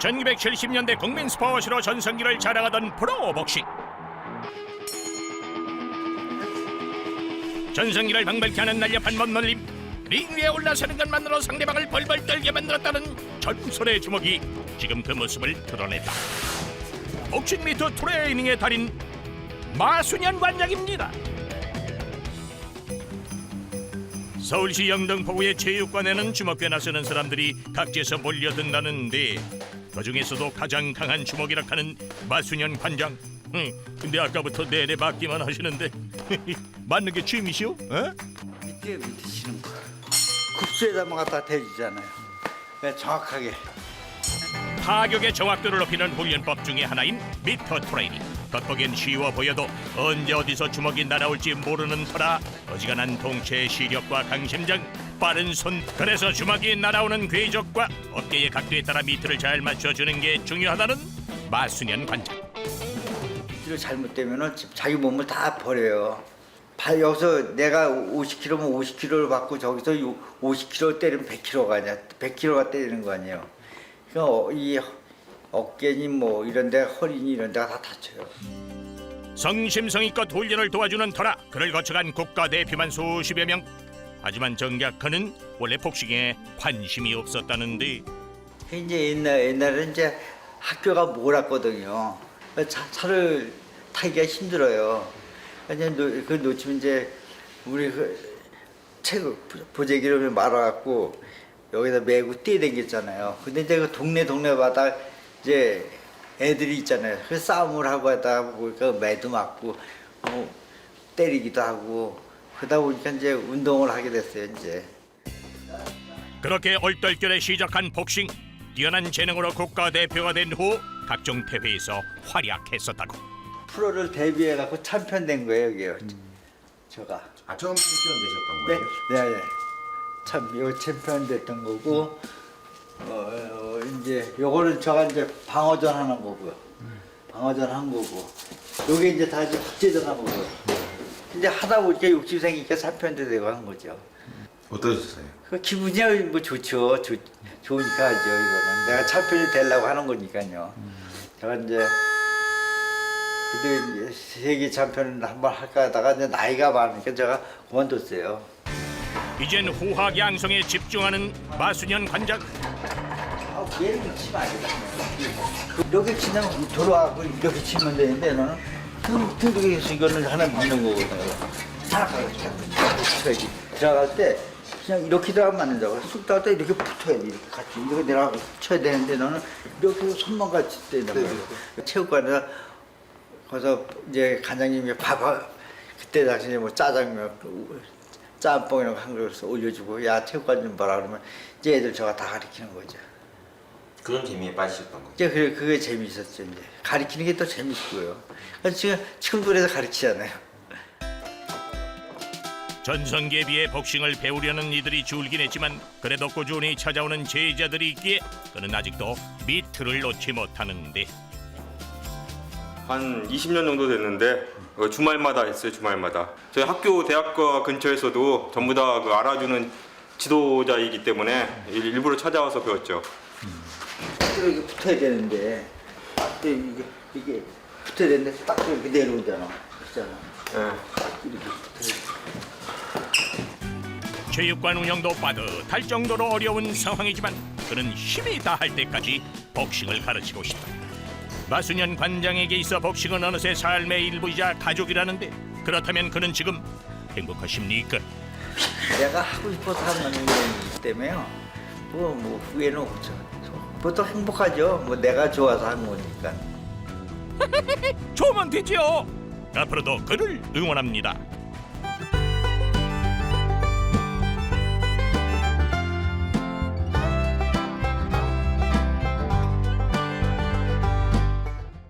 1970년대 국민 스포츠로 전성기를 자랑하던 프로복싱. 전성기를 방불케 하는 날렵한 몸놀림 링 위에 올라서는 것만으로 상대방을 벌벌 떨게 만들었다는 전설의 주먹이 지금 그 모습을 드러냈다. 복싱 미터 트레이닝의 달인 마수년 관장입니다. 서울시 영등포구의 체육관에는 주먹에 나서는 사람들이 각지에서 몰려든다는데 그 중에서도 가장 강한 주먹이라 하는 마수년 관장. 응, 근데 아까부터 내내 맞기만 하시는데 맞는 게 취미시오? 어? 밑에 밑에 치는 거. 급수에다만 갖다 대주잖아요. 네, 정확하게. 타격의 정확도를 높이는 훈련법 중에 하나인 미터 트레이닝. 겉보기엔 쉬워 보여도 언제 어디서 주먹이 날아올지 모르는 터라 어지간한 동체의 시력과 강심장, 빠른 손. 그래서 주먹이 날아오는 궤적과 어깨의 각도에 따라 미트를 잘 맞춰주는 게 중요하다는 마수년 관장. 밑으로 잘못되면은 자기 몸을 다 버려요. 발 여기서 내가 50kg면 50kg를 받고 저기서 50kg 때리면 100kg가 아니야. 100kg가 때리는 거 아니에요. 그러니까 어, 이 어깨니 뭐 이런 데 허리니 이런 데가 다 다쳐요. 성심성의껏 훈련을 도와주는 터라 그를 거쳐간 국가대표만 수십여 명 하지만 정략하는 원래 복싱에 관심이 없었다는데 이제 옛날 옛날에 이제 학교가 몰았거든요. 차, 차를 타기가 힘들어요. 그냥 놓, 그 놓치면 이제 우리 그책 보재기로 말아갖고 여기다 메고 뛰어댕겼잖아요. 근데 이제 그 동네 동네마다 이제 애들이 있잖아요. 그 싸움을 하고 하다 보니까 매도 맞고 뭐 때리기도 하고 그러다 보니까 이제 운동을 하게 됐어요. 이제. 그렇게 얼떨결에 시작한 복싱 뛰어난 재능으로 국가대표가 된 후 각종 대회에서 활약했었다고 프로를 데뷔해 갖고 챔피언 된 거예요, 여기요. 저가. 아 처음 챔피언 되셨던 네, 거예요? 네, 네. 참, 이거 챔피언 됐던 거고, 어, 어, 이제 요거는 저가 이제 방어전 하는 거고요. 방어전 한 거고, 요게 이제 다 이제 국제전 한 거고요. 이제 하다 보니까 욕심 생기니까 챔피언도 되고 한 거죠. 어떠셨어요? 그 기분이 뭐 좋죠. 좋, 좋으니까 하죠, 이거는. 내가 챔피언이 되려고 하는 거니까요. 제가 이제, 그때 이제 세계 챔피언을 한번 할까 하다가 이제 나이가 많으니까 제가 그만뒀어요. 이젠 후학 양성에 집중하는 마수년 관장 아, 얘는 치면 안 된다. 이렇게 치면 돌아가고 이렇게 치면 되는데 너는 해서 이거는 하나 미는 거거든요. 쳐야지. 들어갈 때 그냥 이렇게 들어가면 안 된다고. 쑥 들어갈 때 이렇게 붙어야 돼. 이렇게 같이. 이렇게 내려가고 쳐야 되는데 너는 이렇게 해서 손만 같이 된단 말이야. 체육관에서 거기서 이제 관장님이 봐봐. 그때 당시에 뭐 짜장면, 짬뽕 이런 거한 그릇 올려주고 야 체육관 좀 봐라 그러면 이제 애들 저가 다 가르치는 거죠. 그런 재미에 빠지셨던 거예요? 이제 그게, 그게 재미있었죠 이제 가르치는 게더 재밌고요. 그래서 지금 지금도 그래서 가르치잖아요. 전성기에 비해 복싱을 배우려는 이들이 줄긴 했지만 그래도 꾸준히 찾아오는 제자들이 있기에 그는 아직도 미트를 놓지 못하는데 한 20년 정도 됐는데 어, 주말마다 했어요 주말마다 저희 학교 대학과 근처에서도 전부 다 그 알아주는 지도자이기 때문에 일- 일부러 찾아와서 배웠죠 딱 이렇게 붙어야 되는데 딱 이게 이게 붙어야 되는데 딱 이렇게 내려오잖아. 그렇잖아. 예. 딱 이렇게 붙어야 돼. 체육관 운영도 빠듯할 정도로 어려운 상황이지만 그는 힘이 다할 때까지 복싱을 가르치고 싶다. 마수년 관장에게 있어 복싱은 어느새 삶의 일부이자 가족이라는데 그렇다면 그는 지금 행복하십니까? 내가 하고 싶어서 하는 거기 때문에요. 뭐, 뭐 후회는 없죠. 보통 행복하죠. 뭐 내가 좋아서 하는 거니까. 좋으면 되지요. 앞으로도 그를 응원합니다.